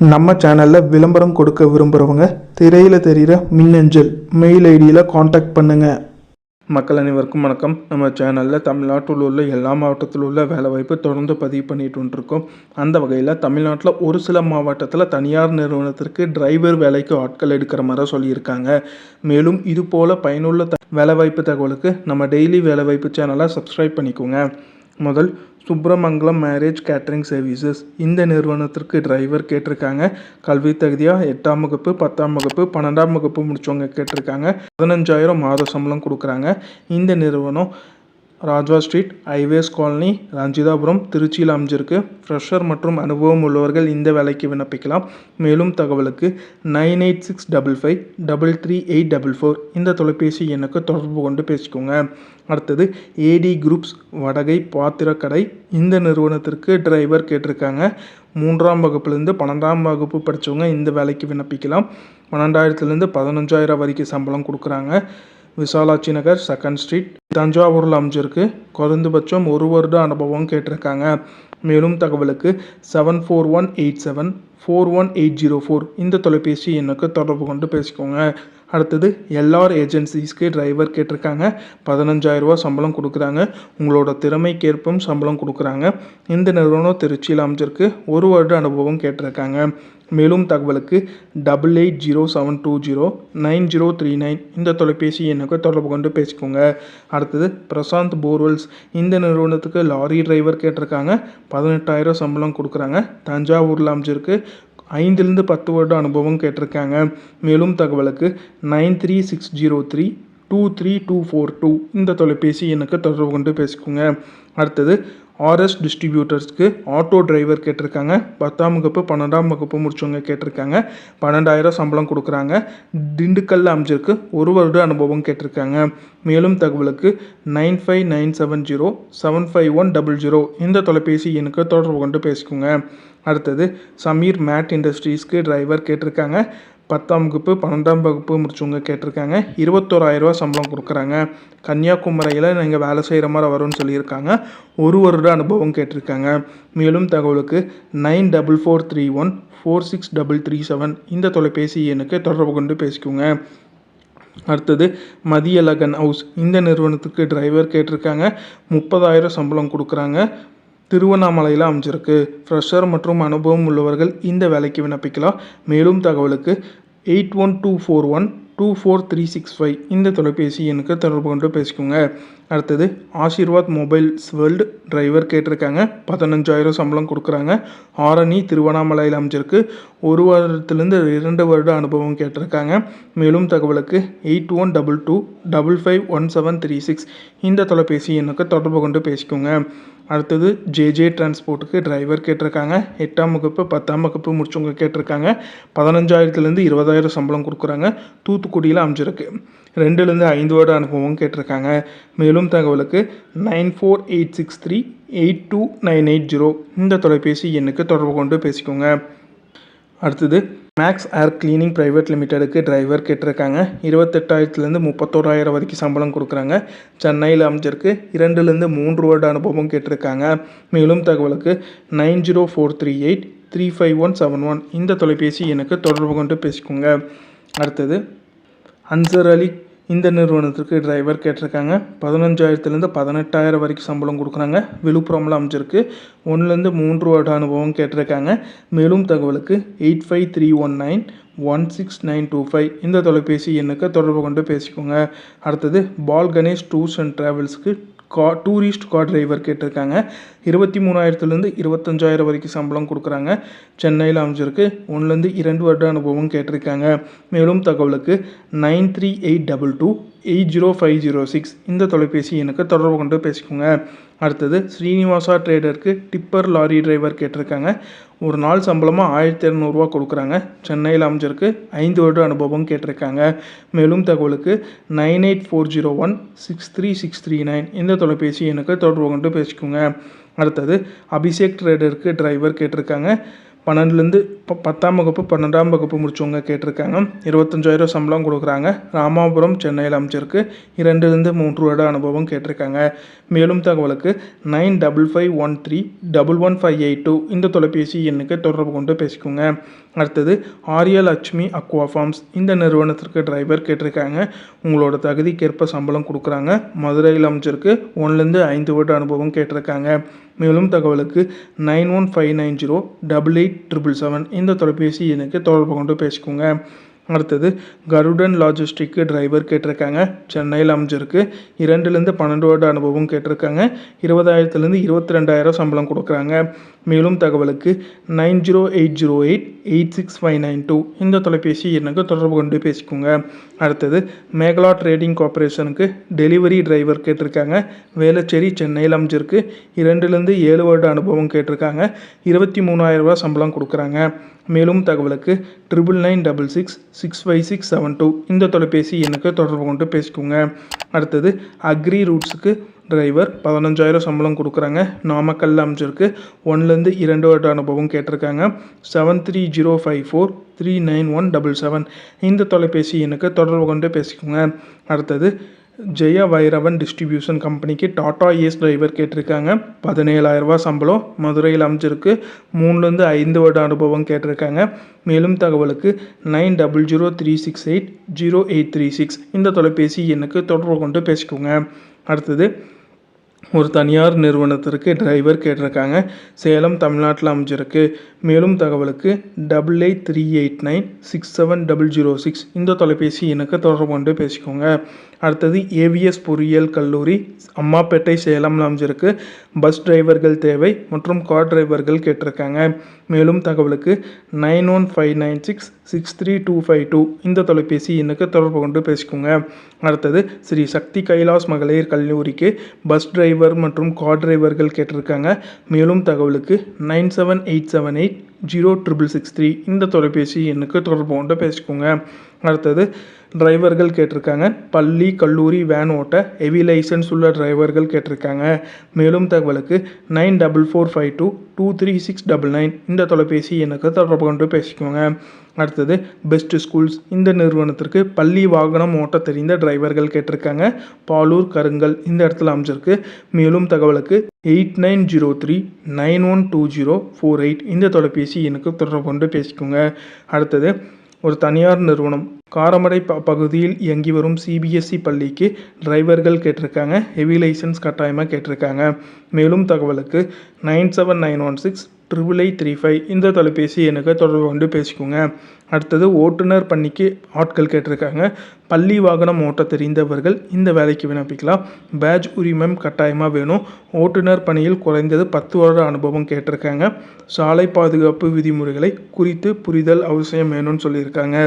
நம்ம சேனலில் விளம்பரம் கொடுக்க விரும்புகிறவங்க திரையில் தெரிகிற மின்னஞ்சல் மெயில் ஐடியில் காண்டாக்ட் பண்ணுங்கள் மக்கள் அனைவருக்கும் வணக்கம். நம்ம சேனலில் தமிழ்நாட்டில் உள்ள எல்லா மாவட்டத்தில் உள்ள வேலைவாய்ப்பு தொடர்ந்து பதிவு பண்ணிட்டு வந்துருக்கோம். அந்த வகையில் தமிழ்நாட்டில் ஒரு சில மாவட்டத்தில் தனியார் நிறுவனத்திற்கு டிரைவர் வேலைக்கு ஆட்கள் எடுக்கிற மாதிரி சொல்லியிருக்காங்க. மேலும் இது போல் பயனுள்ள த வேலைவாய்ப்பு தகவலுக்கு நம்ம டெய்லி வேலைவாய்ப்பு சேனலை சப்ஸ்கிரைப் பண்ணிக்கோங்க. முதல் சுப்ரமங்கலம் மேரேஜ் கேட்டரிங் சர்வீசஸ் இந்த நிறுவனத்திற்கு டிரைவர் கேட்டிருக்காங்க. கல்வி தகுதியாக எட்டாம் வகுப்பு பத்தாம் வகுப்பு பன்னெண்டாம் வகுப்பு முடிச்சவங்க கேட்டிருக்காங்க. பதினஞ்சாயிரம் மாத சம்பளம் கொடுக்குறாங்க. இந்த நிறுவனம் ராஜா ஸ்ட்ரீட் ஐவேஸ் காலனி ரஞ்சிதாபுரம் திருச்சியில் அமைஞ்சிருக்கு. ஃப்ரெஷர் மற்றும் அனுபவம் உள்ளவர்கள் இந்த வேலைக்கு விண்ணப்பிக்கலாம். மேலும் தகவலுக்கு nine eight six double five double three eight double four இந்த தொலைபேசி எண்ணுக்கு தொடர்பு கொண்டு பேசிக்கோங்க. அடுத்தது ஏடி குரூப்ஸ் வடகை பாத்திரக்கடை இந்த நிறுவனத்திற்கு டிரைவர் கேட்டிருக்காங்க. மூன்றாம் வகுப்புலேருந்து பன்னெண்டாம் வகுப்பு படித்தவங்க இந்த வேலைக்கு விண்ணப்பிக்கலாம். பன்னெண்டாயிரத்துலேருந்து பதினஞ்சாயிரம் வரைக்கும் சம்பளம் கொடுக்குறாங்க. விசாலாட்சி நகர் செகண்ட் ஸ்ட்ரீட் தஞ்சாவூரில் அமைஞ்சிருக்கு. குறைந்தபட்சம் ஒரு வருட அனுபவம் கேட்டிருக்காங்க. மேலும் தகவலுக்கு seven four one eight seven four one eight zero four இந்த தொலைபேசி எண்ணுக்கு தொடர்பு கொண்டு பேசிக்கோங்க. அடுத்தது எல்ஆர் ஏஜென்சிஸ்க்கு டிரைவர் கேட்டிருக்காங்க. பதினஞ்சாயிரரூவா சம்பளம் கொடுக்குறாங்க. உங்களோட திறமைக்கேற்பும் சம்பளம் கொடுக்குறாங்க. இந்த நிறுவனம் திருச்சியில் அமைஞ்சிருக்கு. ஒரு வருட அனுபவம் கேட்டிருக்காங்க. மேலும் தகவலுக்கு double eight zero seven two zero nine zero three nine இந்த தொலைபேசி எண்ணுக்கு தொடர்பு கொண்டு பேசிக்கோங்க. அடுத்தது பிரசாந்த் போர்வெல்ஸ் இந்த நிறுவனத்துக்கு லாரி டிரைவர் கேட்டிருக்காங்க. பதினெட்டாயிரம் சம்பளம் கொடுக்குறாங்க. தஞ்சாவூரில் அமைஞ்சிருக்கு. ஐந்துலேருந்து பத்து வருட அனுபவம் கேட்டிருக்காங்க. மேலும் தகவலுக்கு nine three six zero three two three two four two இந்த தொலைபேசி எண்ணுக்கு தொடர்பு கொண்டு பேசிக்கோங்க. அடுத்தது ஆர்எஸ் டிஸ்ட்ரிபியூட்டர்ஸ்க்கு ஆட்டோ டிரைவர் கேட்டிருக்காங்க. பத்தாம் வகுப்பு பன்னெண்டாம் வகுப்பு முடிச்சவங்க கேட்டிருக்காங்க. பன்னெண்டாயிரம் சம்பளம் கொடுக்குறாங்க. திண்டுக்கல் அமைஞ்சிருக்கு. ஒரு வருட அனுபவம் கேட்டிருக்காங்க. மேலும் தகவலுக்கு nine five nine seven zero seven five one double zero இந்த தொலைபேசி எண்ணுக்கு தொடர்பு கொண்டு பேசிக்கோங்க. அடுத்தது சமீர் மேட் இண்டஸ்ட்ரீஸ்க்கு டிரைவர் கேட்டிருக்காங்க. பத்தாம் வகுப்பு பன்னெண்டாம் வகுப்பு முடிச்சவங்க கேட்டிருக்காங்க. இருபத்தோராயிரரூவா சம்பளம் கொடுக்குறாங்க. கன்னியாகுமரியில் நீங்கள் வேலை செய்கிற மாதிரி வரும்னு சொல்லியிருக்காங்க. ஒரு வருட அனுபவம் கேட்டிருக்காங்க. மேலும் தகவலுக்கு nine double four three one four six double three seven இந்த தொலைபேசி எண்ணுக்கு தொடர்பு கொண்டு பேசிக்கோங்க. அடுத்தது மதியழகன் ஹவுஸ். இந்த நிறுவனத்துக்கு டிரைவர் கேட்டிருக்காங்க. முப்பதாயிரம் சம்பளம் கொடுக்குறாங்க. திருவண்ணாமலையில் அமைஞ்சிருக்கு. ஃப்ரெஷர் மற்றும் அனுபவம் உள்ளவர்கள் இந்த வேலைக்கு விண்ணப்பிக்கலாம். மேலும் தகவலுக்கு eight one two four one two four three six five இந்த தொலைபேசி எண்ணுக்கு தொடர்பு கொண்டு பேசிக்கோங்க. அடுத்தது ஆசீர்வாத் மொபைல்ஸ் வேர்ல்டு டிரைவர் கேட்டிருக்காங்க. பதினஞ்சாயிரம் சம்பளம் கொடுக்குறாங்க. ஆரணி திருவண்ணாமலையில் அமைஞ்சிருக்கு. ஒரு வாரத்துலேருந்து இரண்டு வருட அனுபவம் கேட்டிருக்காங்க. மேலும் தகவலுக்கு eight one double two double five one seven three six இந்த தொலைபேசி எண்ணுக்கு தொடர்பு கொண்டு பேசிக்கோங்க. அடுத்தது ஜேஜே டிரான்ஸ்போர்ட்டுக்கு டிரைவர் கேட்டிருக்காங்க. எட்டாம் வகுப்பு பத்தாம் வகுப்பு முடிச்சவங்க கேட்டிருக்காங்க. பதினஞ்சாயிரத்துலேருந்து இருபதாயிரம் சம்பளம் கொடுக்குறாங்க. தூத்துக்குடியில் அமைஞ்சிருக்கு. ரெண்டுலேருந்து ஐந்து வருட அனுபவம் கேட்டிருக்காங்க. மேலும் தகவலுக்கு nine four eight six three eight two nine eight zero. இந்த தொலைபேசி எண்ணுக்கு தொடர்பு கொண்டு பேசிக்கோங்க. அடுத்தது மேக்ஸ் ஏர் கிளீனிங் ப்ரைவேட் லிமிட்டெடுக்கு டிரைவர் கேட்டிருக்காங்க. இருபத்தெட்டாயிரத்துலேருந்து முப்பத்தோராயிரம் வரைக்கும் சம்பளம் கொடுக்குறாங்க. சென்னையில் அமைஞ்சிருக்கு. இரண்டுலேருந்து மூன்று வருட அனுபவம் கேட்டிருக்காங்க. மேலும் தகவலுக்கு nine zero four three eight three five one seven one இந்த தொலைபேசி எனக்கு தொடர்பு கொண்டு பேசிக்கோங்க. அடுத்தது அன்சர் அலி இந்த நிறுவனத்திற்கு டிரைவர் கேட்டிருக்காங்க. பதினஞ்சாயிரத்துலேருந்து பதினெட்டாயிரம் வரைக்கும் சம்பளம் கொடுக்குறாங்க. விழுப்புரமில் அமைச்சிருக்கு ஒன்றுலேருந்து மூன்று வருட அனுபவம் கேட்டிருக்காங்க. மேலும் தகவலுக்கு eight five three one nine one six nine two five இந்த தொலைபேசி எண்ணுக்கு தொடர்பு கொண்டு பேசிக்கோங்க. அடுத்தது பால் கணேஷ் டூர்ஸ் அண்ட் ட்ராவல்ஸ்க்கு கா டூரிஸ்ட் கார் டிரைவர் கேட்டிருக்காங்க. இருபத்தி மூணாயிரத்துலேருந்து இருபத்தஞ்சாயிரம் வரைக்கும் சம்பளம் கொடுக்குறாங்க. சென்னையில் அமைஞ்சிருக்கு. ஒன்றுலேருந்து இரண்டு வருட அனுபவம் கேட்டிருக்காங்க. மேலும் தகவலுக்கு nine three eight double two eight zero five zero six இந்த தொலைபேசி எனக்கு தொடர்பு கொண்டு பேசிக்கோங்க. அடுத்தது ஸ்ரீனிவாசா ட்ரேடருக்கு டிப்பர் லாரி டிரைவர் கேட்டிருக்காங்க. ஒரு நாள் சம்பளமாக ஆயிரத்தி இரநூறுவா கொடுக்குறாங்க. சென்னையில் அமைஞ்சிருக்கு. ஐந்து வருட அனுபவம் கேட்டிருக்காங்க. மேலும் தகவலுக்கு nine eight four zero one six three six three nine இந்த தொலைபேசி எனக்கு தொடர்பு கொண்டு பேசிக்கோங்க. அடுத்தது அபிஷேக் ட்ரேடருக்கு டிரைவர் கேட்டிருக்காங்க. பன்னெண்டுலேருந்து இப்போ பத்தாம் வகுப்பு பன்னெண்டாம் வகுப்பு முடிச்சவங்க கேட்டிருக்காங்க. இருபத்தஞ்சாயிரம் சம்பளம் கொடுக்குறாங்க. ராமாபுரம் சென்னையில் அமைச்சிருக்கு இரண்டுலேருந்து மூன்று வருட அனுபவம் கேட்டிருக்காங்க. மேலும் தகவலுக்கு nine double five one three double one five eight two இந்த தொலைபேசி எண்ணுக்கு தொடர்பு கொண்டு பேசிக்கோங்க. அடுத்தது ஆர்யா லட்சுமி அக்வா ஃபார்ம்ஸ் இந்த நிறுவனத்திற்கு டிரைவர் கேட்டிருக்காங்க. உங்களோட தகுதிக்கேற்ப சம்பளம் கொடுக்குறாங்க. மதுரையில் அமைச்சிருக்கு ஒன்லேருந்து ஐந்து வருட அனுபவம் கேட்டிருக்காங்க. மேலும் தகவலுக்கு nine one five nine zero double eight triple seven இந்த தொலைபேசி எனக்கு தொடர்பு கொண்டு பேசிக்கோங்க. அடுத்தது கருடன் லாஜிஸ்டிக்கு டிரைவர் கேட்டிருக்காங்க. சென்னையில் அமைஞ்சிருக்கு. இரண்டுலேருந்து பன்னெண்டு வருட அனுபவம் கேட்டிருக்காங்க. இருபதாயிரத்துலேருந்து இருபத்தி ரெண்டாயிரம் சம்பளம் கொடுக்குறாங்க. மேலும் தகவலுக்கு nine zero eight zero eight eight six five nine two இந்த தொலைபேசி எனக்கு தொடர்பு கொண்டு பேசிக்கோங்க. அடுத்தது மேகலா ட்ரேடிங் கார்ப்பரேஷனுக்கு டெலிவரி டிரைவர் கேட்டிருக்காங்க. வேளச்சேரி சென்னையில் அமைஞ்சிருக்கு. இரண்டுலேருந்து ஏழு வருட அனுபவம் கேட்டிருக்காங்க. இருபத்தி மூணாயிரம் ரூபா சம்பளம் கொடுக்குறாங்க. மேலும் தகவலுக்கு triple nine double six six five six seven two இந்த தொலைபேசி எண்ணுக்கு தொடர்பு கொண்டு பேசிக்கோங்க. அடுத்தது அக்ரி ரூட்ஸுக்கு டிரைவர் பதினஞ்சாயிரம் சம்பளம் கொடுக்குறாங்க. நாமக்கல்ல அமைச்சிருக்கு ஒன்லேருந்து இரண்டு வருட அனுபவம் கேட்டிருக்காங்க. Seven three zero five four three nine one double seven இந்த தொலைபேசி எனக்கு தொடர்பு கொண்டு பேசிக்கோங்க. அடுத்தது ஜெய வைரவன் டிஸ்ட்ரிபியூஷன் கம்பெனிக்கு டாடா ஏஸ் டிரைவர் கேட்டிருக்காங்க. பதினேழாயிரரூபா சம்பளம் மதுரையில் அமைச்சிருக்கு மூணுலேருந்து ஐந்து வருட அனுபவம் கேட்டிருக்காங்க. மேலும் தகவலுக்கு nine double zero three six eight zero eight three six இந்த தொலைபேசி எனக்கு தொடர்பு கொண்டு பேசிக்கோங்க. அடுத்தது ஒரு தனியார் நிறுவனத்திற்கு டிரைவர் கேட்டிருக்காங்க. சேலம் தமிழ்நாட்டில் அமைஞ்சிருக்கு. மேலும் தகவலுக்கு double eight three eight nine six seven double zero six இந்த தொலைபேசி எனக்கு தொடர்பு கொண்டு பேசிக்கோங்க. அடுத்தது ஏவிஎஸ் பொறியியல் கல்லூரி அம்மாப்பேட்டை சேலம்ல அமைஞ்சிருக்கு. பஸ் டிரைவர்கள் தேவை மற்றும் கார் டிரைவர்கள் கேட்டிருக்காங்க. மேலும் தகவலுக்கு nine one five nine six six three two five two இந்த தொலைபேசி எனக்கு தொடர்பு கொண்டு பேசிக்கோங்க. அடுத்தது ஸ்ரீ சக்தி கைலாஸ் மகளிர் கல்லூரிக்கு பஸ் டிரைவர் மற்றும் கார் டிரைவர்கள் கேட்டிருக்காங்க. மேலும் தகவலுக்கு nine seven eight seven eight zero triple six three இந்த தொலைபேசி எண்ணுக்கு தொடர்பு கொண்டு பேசிக்கோங்க. அடுத்தது டிரைவர்கள் கேட்டிருக்காங்க. பள்ளி கல்லூரி வேன் ஓட்ட ஹெவி லைசன்ஸ் உள்ள டிரைவர்கள் கேட்டிருக்காங்க. மேலும் தகவலுக்கு nine double four five two two three six double nine இந்த தொலைபேசி எனக்கு தொடர்பு கொண்டு பேசிக்கோங்க. அடுத்தது பெஸ்ட் ஸ்கூல்ஸ் இந்த நிறுவனத்திற்கு பள்ளி வாகனம் ஓட்ட தெரிந்த டிரைவர்கள் கேட்டிருக்காங்க. பாலூர் கருங்கல் இந்த இடத்துல அமைஞ்சிருக்கு. மேலும் தகவலுக்கு eight nine zero three nine one two zero four eight இந்த தொலைபேசி எனக்கு தொடர்பு கொண்டு பேசிக்கோங்க. அடுத்தது ஒரு தனியார் நிறுவனம். காரமடை ப பகுதியில் இயங்கி வரும் சிபிஎஸ்இ பள்ளிக்கு டிரைவர்கள் கேட்டிருக்காங்க. ஹெவி லைசன்ஸ் கட்டாயமாக கேட்டிருக்காங்க. மேலும் தகவலுக்கு nine seven nine one six triple eight three five இந்த தொலைபேசி எனக்கு தொடர்பு கொண்டு பேசிக்கோங்க. அடுத்தது ஓட்டுநர் பணிக்கு ஆட்கள் கேட்டிருக்காங்க. பள்ளி வாகனம் ஓட்ட தெரிந்தவர்கள் இந்த வேலைக்கு விண்ணப்பிக்கலாம். பேட்ச் உரிமம் கட்டாயமாக வேணும். ஓட்டுநர் பணியில் குறைந்தது பத்து வருட அனுபவம் கேட்டிருக்காங்க. சாலை பாதுகாப்பு விதிமுறைகளை குறித்து புரிதல் அவசியம் வேணும்னு சொல்லியிருக்காங்க.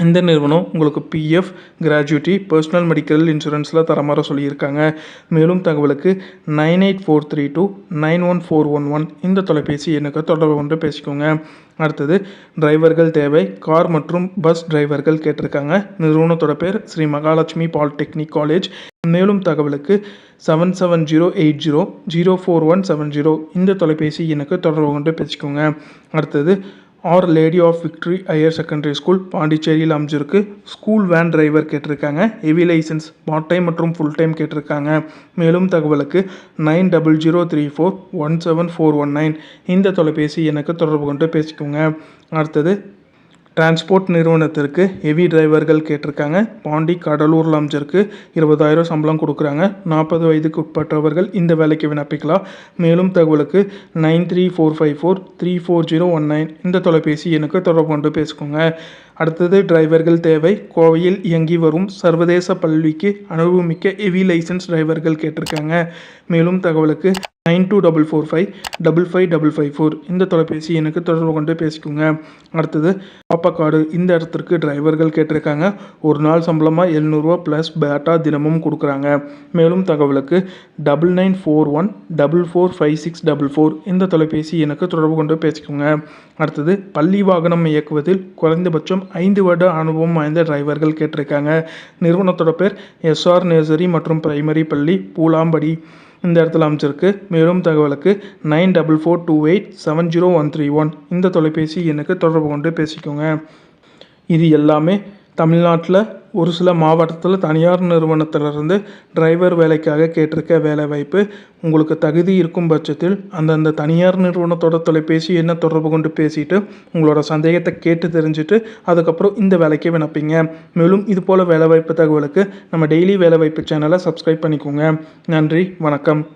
இந்த நிறுவனம் உங்களுக்கு பிஎஃப் கிராஜுவிட்டி பர்சனல் மெடிக்கல் இன்சூரன்ஸில் தரமாற சொல்லியிருக்காங்க. மேலும் தகவலுக்கு nine eight four three two nine one four one one இந்த தொலைபேசி எனக்கு தொடர்பு கொண்டு பேசிக்கோங்க. அடுத்தது டிரைவர்கள் தேவை. கார் மற்றும் பஸ் டிரைவர்கள் கேட்டிருக்காங்க. நிறுவனத்தோட பேர் ஸ்ரீ மகாலட்சுமி பாலிடெக்னிக் காலேஜ். மேலும் தகவலுக்கு seven seven zero eight zero zero four one seven zero இந்த தொலைபேசி எனக்கு தொடர்பு கொண்டு பேசிக்கோங்க. அடுத்தது Our Lady of Victory Higher Secondary School பாண்டிச்சேரியில் அமைஞ்சிருக்கு. ஸ்கூல் வேன் டிரைவர் கேட்டிருக்காங்க. ஹெவி லைசன்ஸ் பார்ட் டைம் மற்றும் ஃபுல் டைம் கேட்டிருக்காங்க. மேலும் தகவலுக்கு nine double zero three four one seven four one nine. இந்த தொலைபேசி எனக்கு தொடர்பு கொண்டு பேசிக்கோங்க. அடுத்தது டிரான்ஸ்போர்ட் நிறுவனத்திற்கு ஹெவி டிரைவர்கள் கேட்டிருக்காங்க. பாண்டி கடலூரில் அமைஞ்சிருக்கு இருபதாயிரம் சம்பளம் கொடுக்குறாங்க. நாற்பது வயதுக்கு உட்பட்டவர்கள் இந்த வேலைக்கு விண்ணப்பிக்கலாம். மேலும் தகவலுக்கு nine three four five four three four zero one nine இந்த தொலைபேசி எனக்கு தொடர்பு கொண்டு பேசிக்கோங்க. அடுத்தது டிரைவர்கள் தேவை. கோவையில் இயங்கி வரும் சர்வதேச பள்ளிக்கு அனுபவமிக்க ஹெவி லைசன்ஸ் டிரைவர்கள் கேட்டிருக்காங்க. மேலும் தகவலுக்கு nine two double four five double five double five four. இந்த தொலைபேசி எனக்கு தொடர்பு கொண்டு பேசிக்கோங்க. அடுத்தது பாப்பக்காடு இந்த இடத்திற்கு டிரைவர்கள் கேட்டிருக்காங்க. ஒரு நாள் சம்பளமாக எழுநூறுவா ப்ளஸ் பேட்டா தினமும் கொடுக்குறாங்க. மேலும் தகவலுக்கு double nine four one double four five six double four இந்த தொலைபேசி எனக்கு தொடர்பு கொண்டு பேசிக்கோங்க. அடுத்தது பள்ளி வாகனம் இயக்குவதில் குறைந்தபட்சம் ஐந்து வருட அனுபவம் வாய்ந்த டிரைவர்கள் கேட்டிருக்காங்க. நிறுவனத்தோட பேர் எஸ்ஆர் நர்சரி மற்றும் பிரைமரி பள்ளி பூலாம்படி. இந்த இடத்துல அமைச்சிருக்கு. மேலும் தகவலுக்கு nine double four two eight seven zero one three one. இந்த தொலைபேசி எண்ணுக்கு தொடர்பு கொண்டு பேசிக்கோங்க. இது எல்லாமே தமிழ்நாட்டில் ஒரு சில மாவட்டத்தில் தனியார் நிறுவனத்திலிருந்து டிரைவர் வேலைக்காக கேட்டிருக்க வேலை வாய்ப்பு உங்களுக்கு தகுதி இருக்கும் பட்சத்தில் அந்தந்த தனியார் நிறுவனத்தோட தொலைபேசி என்ன தொடர்பு கொண்டு பேசிட்டு உங்களோட சந்தேகத்தை கேட்டு தெரிஞ்சுட்டு அதுக்கப்புறம் இந்த வேலைக்கு வினப்பீங்க மேலும் இது போல் வேலைவாய்ப்பு தகவலுக்கு நம்ம டெய்லி வேலைவாய்ப்பு சேனலை சப்ஸ்கிரைப் பண்ணிக்கோங்க. நன்றி வணக்கம்.